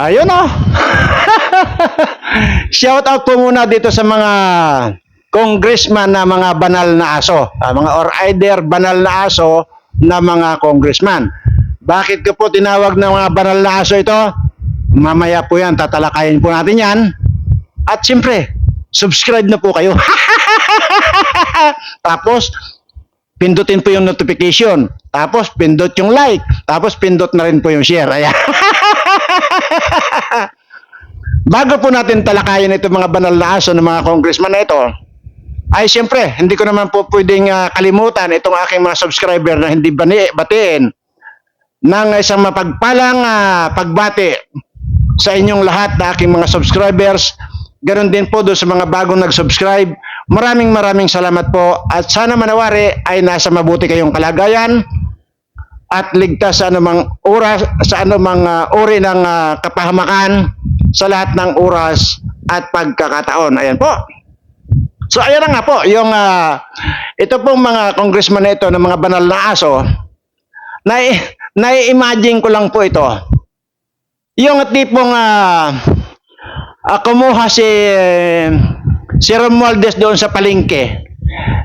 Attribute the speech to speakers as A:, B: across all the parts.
A: Ayun oh. Shout out po muna dito sa mga congressman na mga banal na aso. Ah, mga or either banal na aso na mga congressman. Bakit ko po tinawag na mga banal na aso ito? Mamaya po yan, tatalakayin po natin yan. At siyempre, subscribe na po kayo. Tapos, pindutin po yung notification. Tapos, pindot yung like. Tapos, pindot na rin po yung share. Ayan. Bago po natin talakayin itong mga banal na aso ng mga congressman na ito, ay siyempre, hindi ko naman po pwedeng ah, kalimutan itong aking mga subscriber na hindi bani, batiin ng isang mapagpalang ah, pagbati sa inyong lahat na aking mga subscribers. Ganon din po doon sa mga bagong nag-subscribe. Maraming maraming salamat po at sana manawari ay nasa mabuti kayong kalagayan at ligtas sa anumang oras sa anumang ah, uri ng ah, kapahamakan sa lahat ng oras at pagkakataon. Ayan po. So ayan nga po, yung ah, ito pong mga congressman ito ng mga banal na aso, na nai-imagine ko lang po ito. Yung tipong ah, ah, kumuha si si Romualdez doon sa palengke.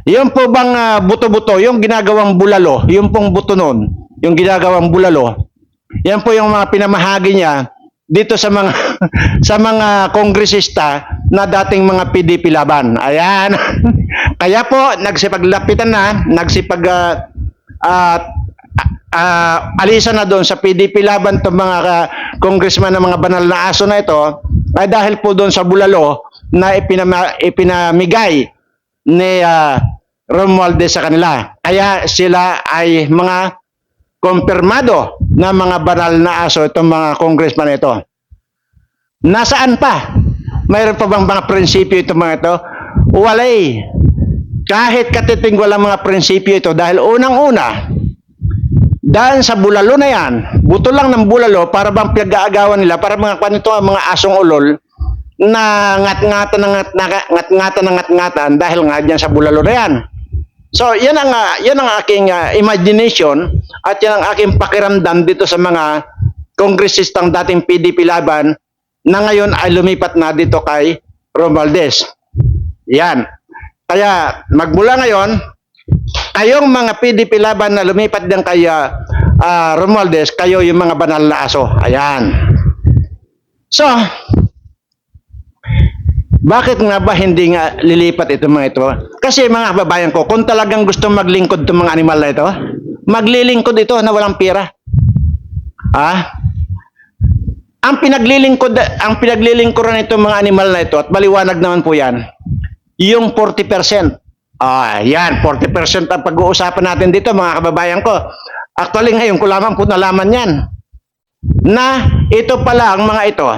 A: Yung po bang ah, buto-buto, yung ginagawang bulalo, yung pong buto noon, yung ginagawang bulalo. Yan po yung mga pinamahagi niya dito sa mga sa mga kongresista na dating mga PDP laban. Ayan. Kaya po nagsipaglapitan na, nagsipag ah, ah, ah, alisan na doon sa PDP laban to mga ah, congressman ng mga banal na aso na ito ay dahil po doon sa bulalo na ipinama, ipinamigay ni ah, Romualdez sa kanila. Kaya sila ay mga kumpirmado na mga banal na aso itong mga congressman ito. Nasaan pa? Mayroon pa bang mga prinsipyo itong mga ito? Walay. Kahit katiting walang mga prinsipyo ito dahil unang-una, dahil sa bulalo na yan, buto lang ng bulalo para bang pinag-aagawan nila, para mga kanito mga asong ulol, na ngat-ngatan ng ngat, ngat-ngatan ng ngat-ngatan dahil nga dyan sa bulalo na yan. So, yan ang, ah, yan ang aking ah, imagination at yan ang aking pakiramdam dito sa mga kongresistang dating PDP laban na ngayon ay lumipat na dito kay Romualdez. Yan. Kaya magmula ngayon, kayong mga PDP laban na lumipat din kay ah, Romualdez, kayo yung mga banal na aso. Ayan. So, bakit nga ba hindi nga lilipat ito mga ito? Kasi mga kababayan ko, kung talagang gusto maglingkod itong mga animal na ito, maglilingkod ito na walang pera. Ha? Ang pinaglilingkod, ang pinaglilingkuran itong mga animal na ito, at maliwanag naman po yan, yung 40%. Ah, yan, 40% ang pag-uusapan natin dito mga kababayan ko. Actually ngayon ko lamang po nalaman yan. Na ito pala ang mga ito.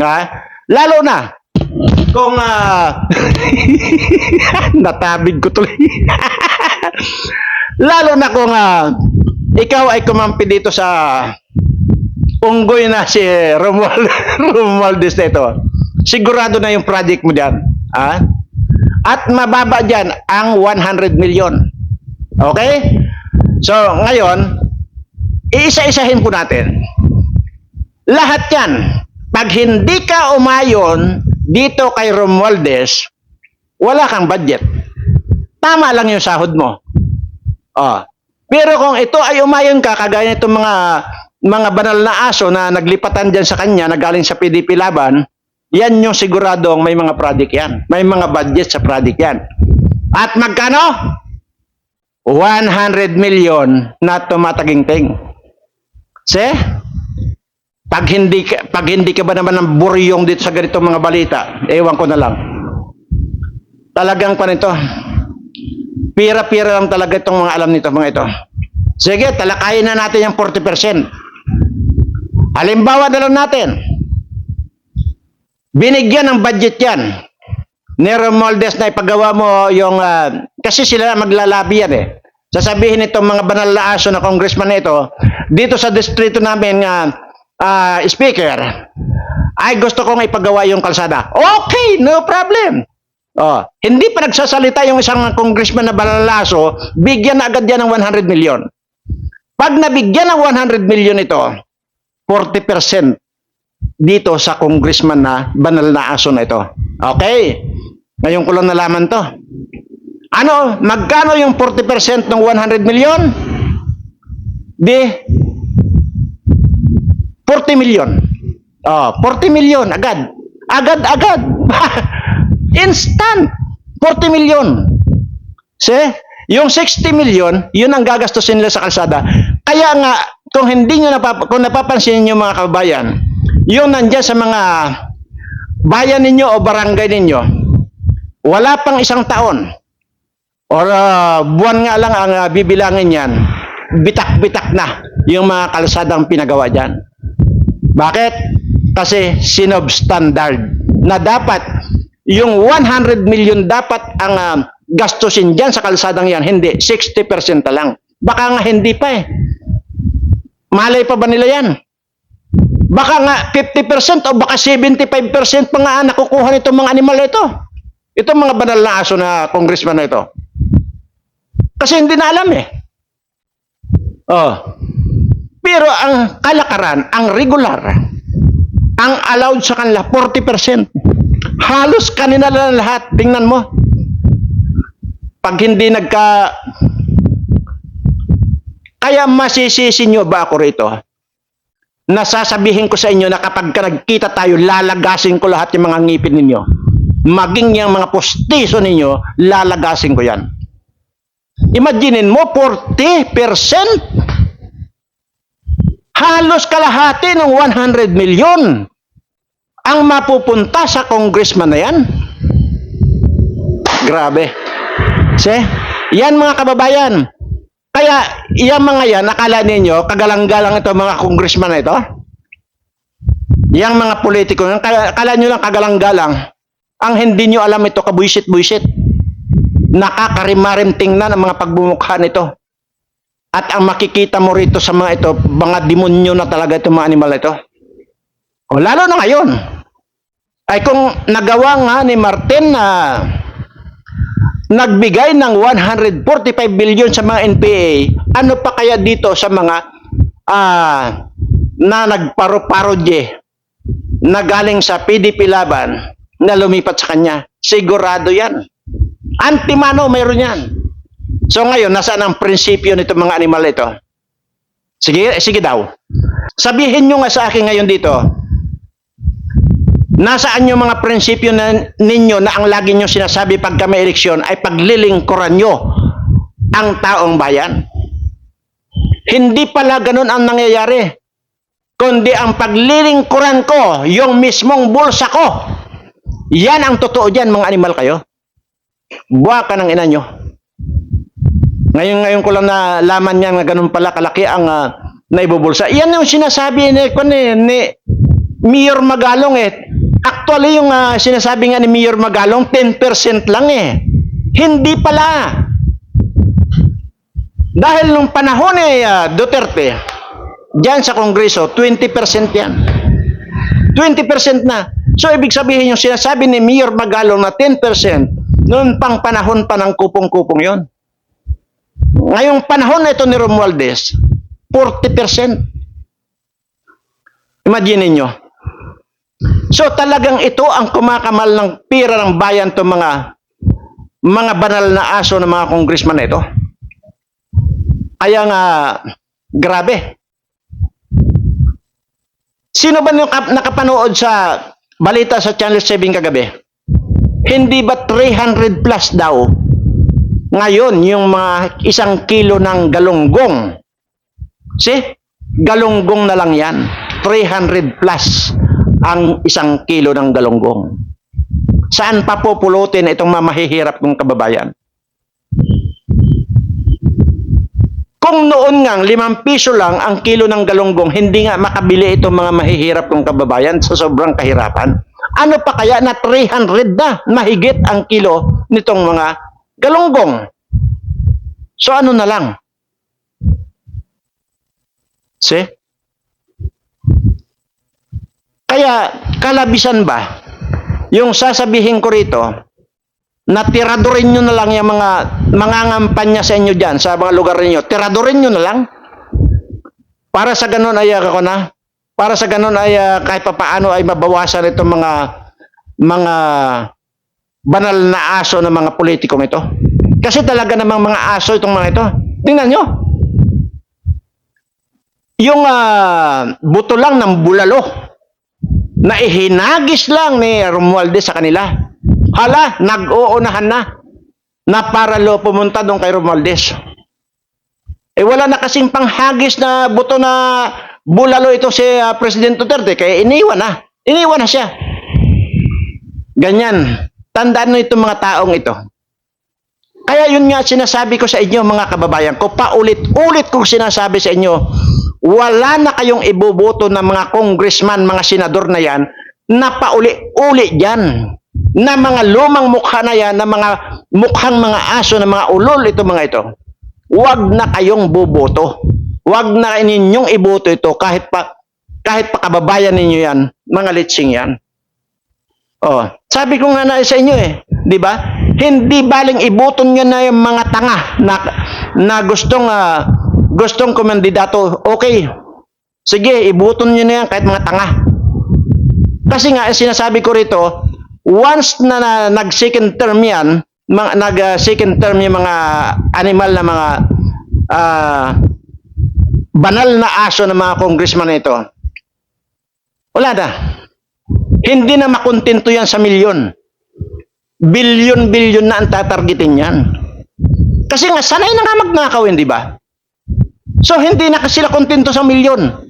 A: Ha? Lalo na kung ah, natabig ko tuloy. Lalo na kung ah, ikaw ay kumampi dito sa unggoy na si Romuald, Romualdez na ito. Sigurado na yung project mo diyan. Ah? At mababa diyan ang 100 million. Okay? So, ngayon, iisa-isahin po natin. Lahat yan, pag hindi ka umayon dito kay Romualdez, wala kang budget. Tama lang yung sahod mo. Oh. Pero kung ito ay umayon ka, kagaya nitong mga mga banal na aso na naglipatan dyan sa kanya, na galing sa PDP Laban, yan yung siguradong may mga project yan. May mga budget sa project yan. At magkano? 100 million na tumataginting. See? Pag hindi pag hindi ka ba naman ng buryong dito sa ganitong mga balita, ewan ko na lang. Talagang pa nito. Pira-pira lang talaga itong mga alam nito, mga ito. Sige, talakayin na natin yung 40%. Halimbawa na lang natin. Binigyan ng budget yan. Ni Romualdez na ipagawa mo yung... ah, kasi sila maglalabi yan eh. Sasabihin itong mga banal na aso na congressman na ito, dito sa distrito namin nga ah, speaker, ay gusto kong ipagawa yung kalsada. Okay, no problem. Oh, hindi pa nagsasalita yung isang congressman na balalaso, bigyan na agad yan ng 100 million. Pag nabigyan ng 100 million ito, 40% dito sa congressman na banal na aso na ito. Okay. Ngayon ko lang nalaman to. Ano, magkano yung 40% ng 100 million? Di 40 million. Oh, 40 million agad. Agad-agad. Instant. 40 million. See? Yung 60 million, yun ang gagastusin nila sa kalsada. Kaya nga, kung hindi nyo napap kung napapansin niyo mga kababayan, yung nandyan sa mga bayan ninyo o barangay ninyo, wala pang isang taon or ah, buwan nga lang ang ah, bibilangin yan, bitak-bitak na yung mga kalsadang pinagawa dyan. Bakit? Kasi sinubstandard na dapat yung 100 million dapat ang ah, gastusin dyan sa kalsadang yan. Hindi, 60% na lang. Baka nga hindi pa eh. Malay pa ba nila yan? Baka nga 50% o baka 75% pa nga nakukuha nitong mga animal ito. Itong mga banal na aso na congressman na ito. Kasi hindi na alam eh. Oh. Pero ang kalakaran, ang regular, ang allowed sa kanila 40%. Halos kanina lang lahat. Tingnan mo. Pag hindi nagka kaya masisisi nyo ba ako rito? Nasasabihin ko sa inyo na kapag ka nagkita tayo, lalagasin ko lahat yung mga ngipin ninyo. Maging yung mga postiso ninyo, lalagasin ko yan. Imaginin mo, 40%. Halos kalahati ng 100 million ang mapupunta sa congressman na yan. Grabe. See? Yan mga kababayan. Kaya, yung mga yan, nakala ninyo, kagalang-galang ito mga congressman na ito? Yang mga politiko, kala, kala nyo lang kagalang-galang. Ang hindi nyo alam ito, kabuisit-buisit. Nakakarimarim tingnan ang mga pagbumukha nito. At ang makikita mo rito sa mga ito, mga demonyo na talaga itong mga animal ito. O lalo na ngayon, ay kung nagawa nga ni Martin na nagbigay ng 145 billion sa mga NPA, ano pa kaya dito sa mga ah na nagparo-parody na galing sa PDP Laban na lumipat sa kanya? Sigurado yan. Antimano, mayroon yan. So ngayon, nasaan ang prinsipyo nito mga animal ito? Sige, sige daw. Sabihin nyo nga sa akin ngayon dito, nasaan yung mga prinsipyo na ninyo na ang lagi nyo sinasabi pagka may eleksyon ay paglilingkuran nyo ang taong bayan? Hindi pala ganun ang nangyayari. Kundi ang paglilingkuran ko, yung mismong bulsa ko. Yan ang totoo dyan, mga animal kayo. Buwa ka ng ina nyo. Ngayon, ngayon ko lang nalaman niya na ganun pala kalaki ang uh, naibubulsa. Yan yung sinasabi ni, eh, ni Mayor Magalong eh. Actually, yung ah, sinasabi nga ni Mayor Magalong, 10% lang eh. Hindi pala. Dahil nung panahon ni ah, Duterte, dyan sa Kongreso, 20% yan. 20% na. So, ibig sabihin yung sinasabi ni Mayor Magalong na 10%, noon pang panahon pa ng kupong-kupong yon. Ngayong panahon na ito ni Romualdez, 40%. Imagine niyo. So talagang ito ang kumakamal ng pira ng bayan to mga mga banal na aso ng mga congressman na ito. Kaya nga, grabe. Sino ba yung kap- nakapanood sa balita sa Channel 7 kagabi? Hindi ba 300 plus daw ngayon yung mga isang kilo ng galunggong? See? Galunggong na lang yan. 300 plus ang isang kilo ng galunggong. Saan pa pupulutin itong mamahihirap kong kababayan? Kung noon nga, limang piso lang ang kilo ng galunggong, hindi nga makabili itong mga mahihirap kong kababayan sa sobrang kahirapan. Ano pa kaya na 300 na mahigit ang kilo nitong mga galunggong? So ano na lang? See? Kaya kalabisan ba yung sasabihin ko rito na tiradorin nyo na lang yung mga mangangampanya sa inyo dyan, sa mga lugar ninyo. Tiradorin nyo na lang. Para sa ganun ay ako na, para sa ganun ay ah, kahit papaano ay mabawasan itong mga mga banal na aso ng mga politikong ito. Kasi talaga namang mga aso itong mga ito. Tingnan nyo. Yung ah, buto lang ng bulalo na ihinagis lang ni Romualdez sa kanila. Hala, nag-uunahan na na para lo pumunta doon kay Romualdez. Eh wala na kasing panghagis na buto na bulalo ito si ah, President Duterte kaya iniwan na. Iniwan na siya. Ganyan. Tandaan mo itong mga taong ito. Kaya yun nga sinasabi ko sa inyo mga kababayan ko, paulit-ulit kong sinasabi sa inyo, wala na kayong iboboto ng mga congressman, mga senador na yan, na pauli-uli dyan. Na mga lumang mukha na yan, na mga mukhang mga aso, na mga ulol ito mga ito. Huwag na kayong boboto. Huwag na ninyong iboto ito kahit pa kahit pa kababayan ninyo yan, mga litsing yan. Oh, sabi ko nga na sa inyo eh, 'di ba? Hindi baling iboton niyo na yung mga tanga na na gustong ah, gustong kumandidato. Okay. Sige, iboton niyo na yan kahit mga tanga. Kasi nga sinasabi ko rito, once na, na nag second term yan, mga, nag ah, second term yung mga animal na mga ah, banal na aso ng mga congressman ito. Wala na. Hindi na makontento yan sa milyon. Bilyon-bilyon na ang tatargetin yan. Kasi nga, sanay na nga magnakawin, di ba? So, hindi na sila kontento sa milyon.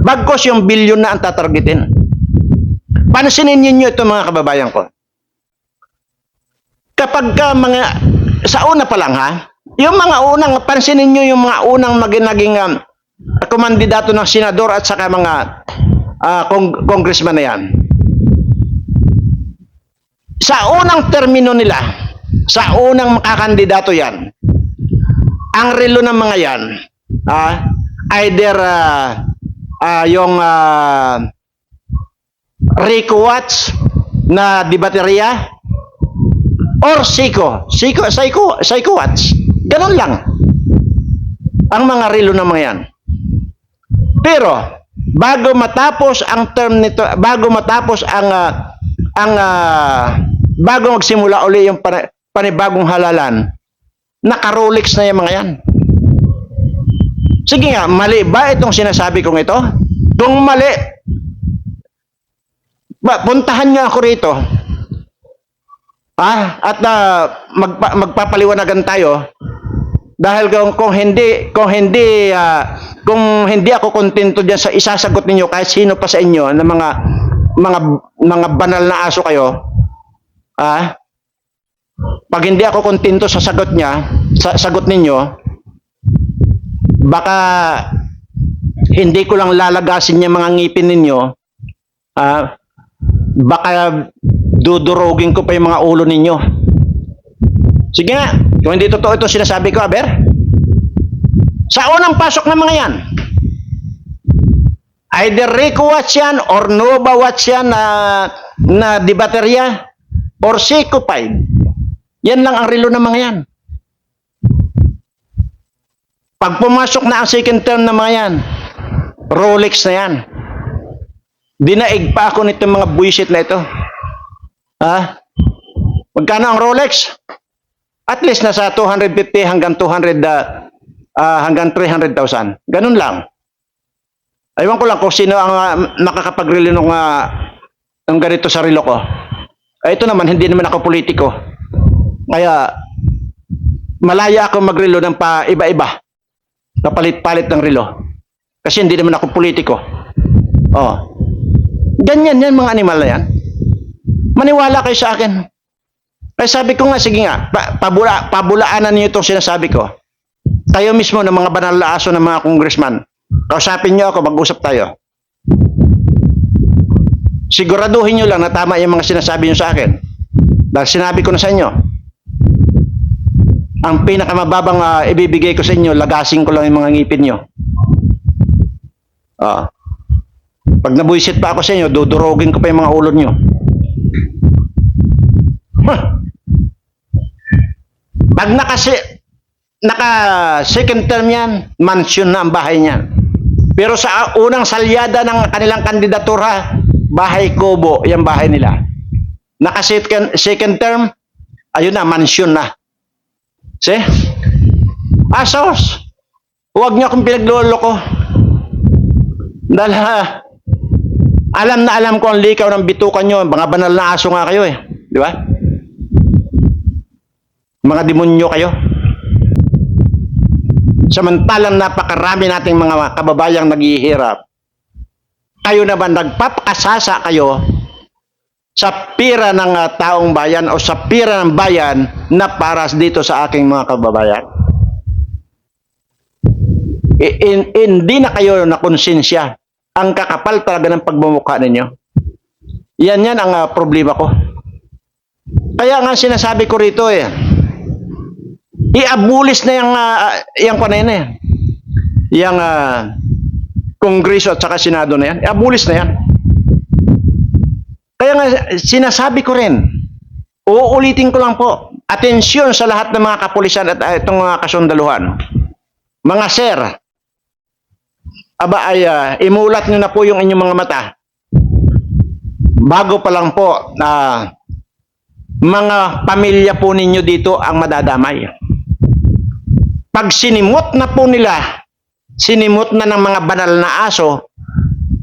A: Bagkos yung bilyon na ang tatargetin. Pansinin ninyo ito mga kababayan ko. Kapag ka mga, sa una pa lang ha, yung mga unang, pansinin nyo yung mga unang maging naging um, kumandidato ng senador at saka mga ah, kong, congressman na yan sa unang termino nila, sa unang makakandidato yan, ang relo ng mga yan, ah, either ah, ah, yung ah, Rico Watts na di baterya or Seiko, Seiko, Seiko, Seiko Watts. Ganun lang. Ang mga relo ng mga yan. Pero bago matapos ang term nito, bago matapos ang ah, ang ah, bago magsimula uli yung panibagong halalan, naka-Rolex na yung mga yan. Sige nga, mali ba itong sinasabi kong ito? Kung mali, ba, puntahan niyo ako rito. Ah, at ah, magpa- magpapaliwanagan tayo dahil kung, kung hindi kung hindi ah, kung hindi ako kontento diyan sa isasagot ninyo kahit sino pa sa inyo na mga mga mga banal na aso kayo ah pag hindi ako kontento sa sagot niya sa sagot ninyo baka hindi ko lang lalagasin yung mga ngipin ninyo ah baka dudurugin ko pa yung mga ulo ninyo Sige nga, kung hindi totoo ito sinasabi ko, Aber. Sa unang pasok ng mga yan, either Rico Watts yan or Nova Watts yan na, na di baterya or 5. Yan lang ang relo ng mga yan. Pag pumasok na ang second term ng mga yan, Rolex na yan. Dinaig pa ako nitong mga buisit na ito. Ha? Magkano ang Rolex? at least nasa 250 hanggang 200 ah, ah, hanggang 300,000. Ganun lang. Aywan ko lang kung sino ang uh, nakakapag-relo ng, ah, ng ganito sa relo ko. Eh, ito naman, hindi naman ako politiko. Kaya, malaya ako magrelo ng pa iba-iba. Kapalit-palit ng relo. Kasi hindi naman ako politiko. Oh. Ganyan yan mga animal na yan. Maniwala kayo sa akin. Kaya sabi ko nga, sige nga, pa, pabula, pabulaanan niyo itong sinasabi ko. Tayo mismo ng mga banal na aso ng mga congressman. Kausapin niyo ako, mag-usap tayo. Siguraduhin niyo lang na tama yung mga sinasabi niyo sa akin. Dahil sinabi ko na sa inyo, ang pinakamababang ah, ibibigay ko sa inyo, lagasin ko lang yung mga ngipin niyo. Ah. Pag nabuisit pa ako sa inyo, dudurogin ko pa yung mga ulo niyo. Huh. Pag naka, naka second term yan, mansion na ang bahay niyan. Pero sa unang salyada ng kanilang kandidatura, bahay kubo, yung bahay nila. Naka second, second term, ayun na, mansion na. See? Asos! Huwag niyo akong pinagloloko. Dahil ha, alam na alam ko ang likaw ng bitukan nyo. Mga banal na aso nga kayo eh. Di ba? Mga demonyo kayo. Samantalang napakarami nating mga kababayang naghihirap. Kayo naman nagpapakasasa kayo sa pira ng ah, taong bayan o sa pira ng bayan na para dito sa aking mga kababayan. Hindi na kayo na konsensya. Ang kakapal talaga ng pagmumukha ninyo. Yan yan ang ah, problema ko. Kaya nga sinasabi ko rito eh, iabulis na yung, uh, yung yan eh. Yung ah, Kongreso at saka Senado na yan. Iabulis na yan. Kaya nga sinasabi ko rin, uulitin ko lang po, atensyon sa lahat ng mga kapulisan at ah, itong mga kasundaluhan. Mga sir, aba ay ah, imulat nyo na po yung inyong mga mata. Bago pa lang po na mga pamilya po ninyo dito ang madadamay. Pag sinimot na po nila, sinimot na ng mga banal na aso,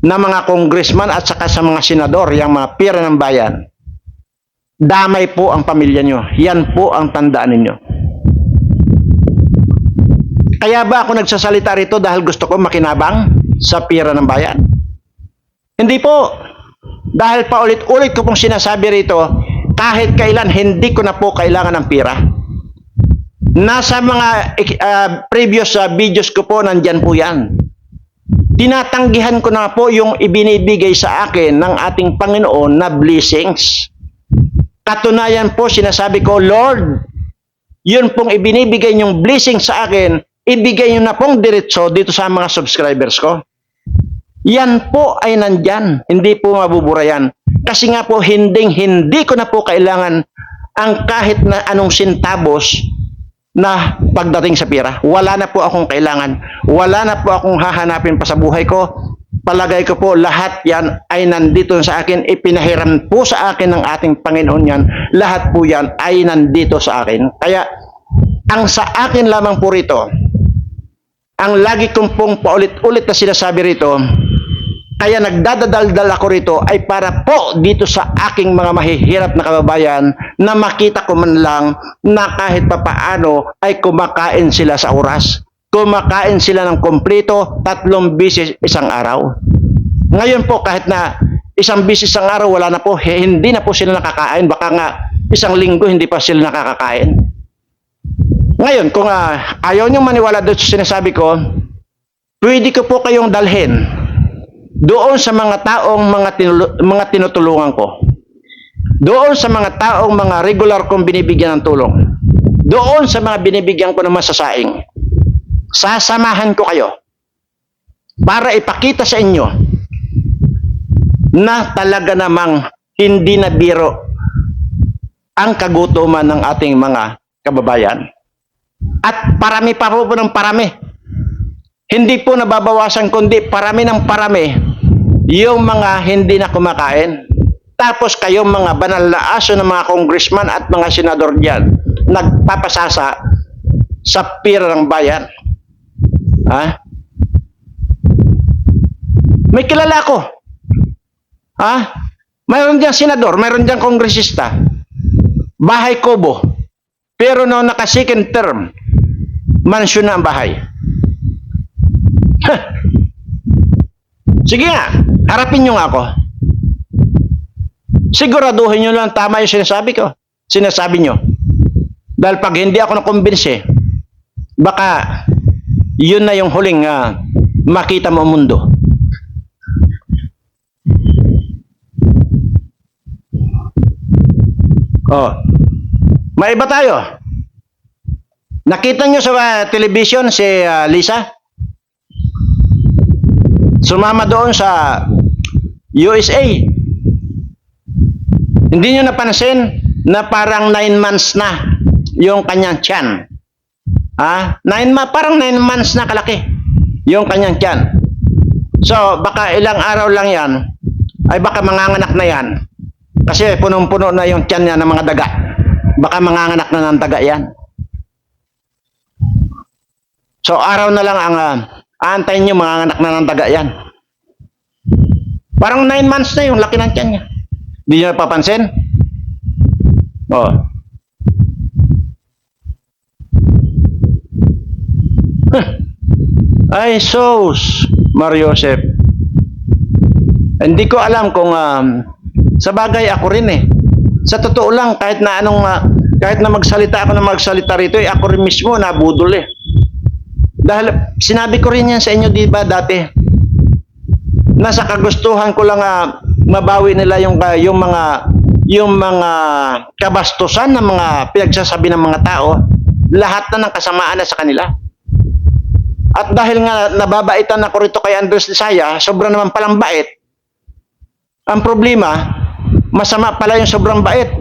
A: na mga congressman at saka sa mga senador, yung mga pira ng bayan, damay po ang pamilya nyo. Yan po ang tandaan ninyo. Kaya ba ako nagsasalita rito dahil gusto ko makinabang sa pira ng bayan? Hindi po. Dahil paulit-ulit ko pong sinasabi rito, kahit kailan hindi ko na po kailangan ng pira. Nasa mga uh, previous uh, videos ko po, nandyan po yan. Tinatanggihan ko na po yung ibinibigay sa akin ng ating Panginoon na blessings. Katunayan po, sinasabi ko, Lord, yun pong ibinibigay yung blessing sa akin, ibigay nyo na pong diretso dito sa mga subscribers ko. Yan po ay nandyan, hindi po mabubura yan. Kasi nga po, hinding hindi ko na po kailangan ang kahit na anong sintabos na pagdating sa pira. Wala na po akong kailangan. Wala na po akong hahanapin pa sa buhay ko. Palagay ko po lahat yan ay nandito sa akin. Ipinahiram po sa akin ng ating Panginoon yan. Lahat po yan ay nandito sa akin. Kaya ang sa akin lamang po rito, ang lagi kong pong paulit-ulit na sinasabi rito, kaya nagdadadaldal ako rito ay para po dito sa aking mga mahihirap na kababayan na makita ko man lang na kahit papaano ay kumakain sila sa oras. Kumakain sila ng kompleto tatlong bisis isang araw. Ngayon po kahit na isang bisis isang araw wala na po, hindi na po sila nakakain. Baka nga isang linggo hindi pa sila nakakakain. Ngayon, kung uh, ayaw niyong maniwala doon sa sinasabi ko, pwede ko po kayong dalhin doon sa mga taong mga, tinulu- mga tinutulungan ko. Doon sa mga taong mga regular kong binibigyan ng tulong. Doon sa mga binibigyan ko ng masasaing. Sasamahan ko kayo para ipakita sa inyo na talaga namang hindi na biro ang kagutuman ng ating mga kababayan. At parami pa po ng parami. Hindi po nababawasan kundi parami ng parami yung mga hindi na kumakain. Tapos kayong mga banal na aso ng mga congressman at mga senador diyan nagpapasasa sa pira ng bayan. Ha? May kilala ko. Ha? Mayroon diyang senador, mayroon diyang kongresista. Bahay Kobo. Pero no naka second term, mansyon na ang bahay. Sige nga, harapin nyo nga ako. Siguraduhin nyo lang tama yung sinasabi ko. Sinasabi nyo. Dahil pag hindi ako nakumbinsi, baka yun na yung huling uh, makita mo mundo. Oh. May iba tayo. Nakita nyo sa uh, television si uh, Lisa? Sumama doon sa USA. Hindi nyo napansin na parang 9 months na yung kanyang tiyan. Ha? Nine ma parang 9 months na kalaki yung kanyang tiyan. So, baka ilang araw lang yan, ay baka manganganak na yan. Kasi punong-puno na yung tiyan niya ng mga daga. Baka manganganak na ng daga yan. So, araw na lang ang uh, aantayin nyo manganganak na ng daga yan. Parang 9 months na yung laki ng tiyan niya. Hindi nyo napapansin? Oh. Huh. Ay, sos, Mario Joseph. Hindi ko alam kung um, sa bagay ako rin eh. Sa totoo lang, kahit na anong, ah, kahit na magsalita ako na magsalita rito, eh, ako rin mismo nabudol eh. Dahil sinabi ko rin yan sa inyo, di ba, dati. Nasa kagustuhan ko lang ah, mabawi nila yung, ah, yung mga yung mga kabastusan ng mga pinagsasabi ng mga tao, lahat na ng kasamaan na sa kanila. At dahil nga nababaitan ako rito kay Andres Lisaya, sobra naman palang bait. Ang problema, masama pala yung sobrang bait.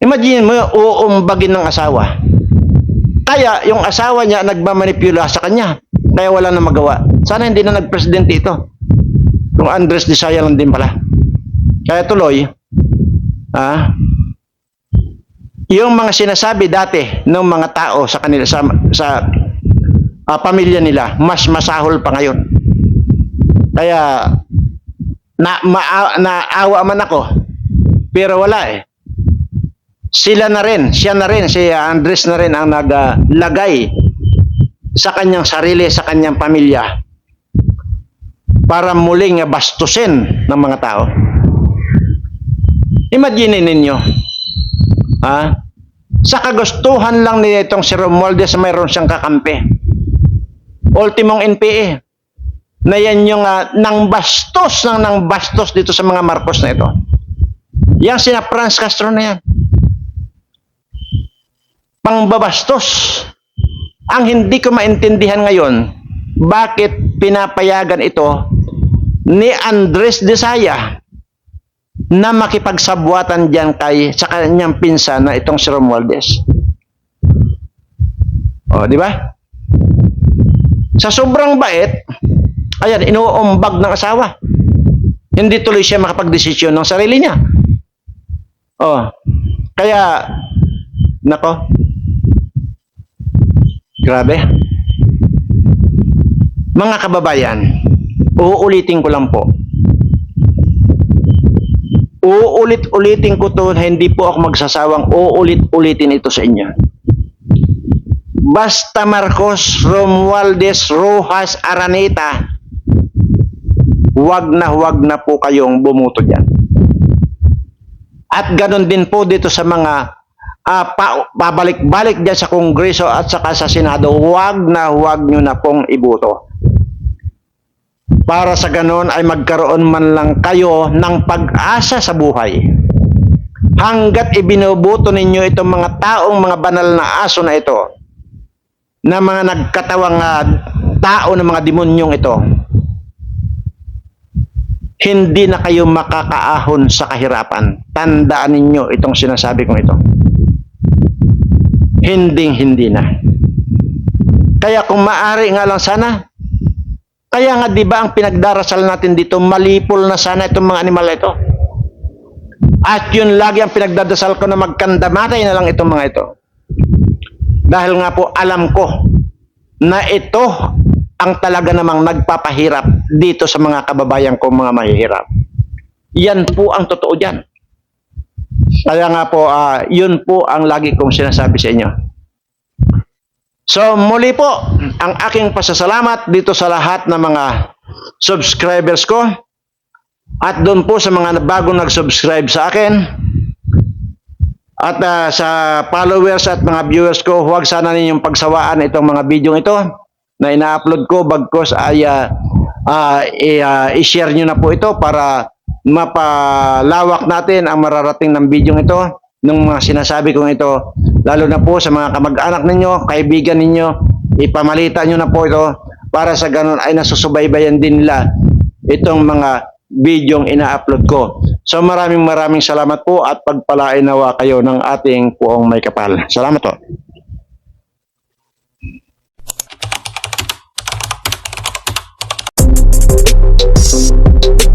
A: Imagine mo, uumbagin ng asawa. Kaya yung asawa niya nagmamanipula sa kanya. Kaya wala na magawa. Sana hindi na nagpresidente ito. Yung Andres Lisaya lang din pala. Kaya tuloy, ah, yung mga sinasabi dati ng mga tao sa kanila sa, sa ah, pamilya nila, mas masahol pa ngayon. Kaya na maa, naawa man ako. Pero wala eh. Sila na rin, siya na rin, si Andres na rin ang naglagay sa kanyang sarili, sa kanyang pamilya para muling bastusin ng mga tao. Imagine ninyo, ha? Sa kagustuhan lang ni itong si Romualdez mayroon siyang kakampi. Ultimong NPA na yan yung uh, nang bastos ng nang bastos dito sa mga Marcos na ito. Yang sina Franz Castro na yan. Pangbabastos. Ang hindi ko maintindihan ngayon, bakit pinapayagan ito ni Andres Desaya na makipagsabwatan diyan kay sa kanyang pinsan na itong si Romualdez. O, di ba? Sa sobrang bait, ayan, inuumbag ng asawa. Hindi tuloy siya makapagdesisyon ng sarili niya. Oh, kaya, nako, grabe. Mga kababayan, uulitin ko lang po. Uulit-ulitin ko to, hindi po ako magsasawang uulit-ulitin ito sa inyo. Basta Marcos, Romualdez, Rojas, Araneta, huwag na huwag na po kayong bumuto dyan. At ganon din po dito sa mga uh, pa, pabalik-balik dyan sa Kongreso at saka sa Senado, huwag na huwag nyo na pong iboto para sa ganon ay magkaroon man lang kayo ng pag-asa sa buhay. Hanggat ibinubuto ninyo itong mga taong mga banal na aso na ito, na mga nagkatawang uh, tao ng mga demonyong ito, hindi na kayo makakaahon sa kahirapan. Tandaan ninyo itong sinasabi kong ito. Hinding hindi na. Kaya kung maari nga lang sana, kaya nga 'di ba ang pinagdarasal natin dito, malipol na sana itong mga animal ito. At yun lagi ang pinagdadasal ko na magkandamatay na lang itong mga ito. Dahil nga po alam ko na ito ang talaga namang nagpapahirap dito sa mga kababayan ko mga mahihirap. Yan po ang totoo dyan. Kaya nga po, uh, yun po ang lagi kong sinasabi sa inyo. So muli po, ang aking pasasalamat dito sa lahat ng mga subscribers ko at doon po sa mga bagong nag-subscribe sa akin at uh, sa followers at mga viewers ko, huwag sana ninyong pagsawaan itong mga video ito na ina-upload ko bagkos ay uh, uh, i-share nyo na po ito para mapalawak natin ang mararating ng video ito ng mga sinasabi kong ito lalo na po sa mga kamag-anak ninyo, kaibigan ninyo, ipamalita nyo na po ito para sa ganun ay nasusubaybayan din nila itong mga videong ina-upload ko. So maraming maraming salamat po at pagpalain nawa kayo ng ating puong may kapal. Salamat po. Thank you.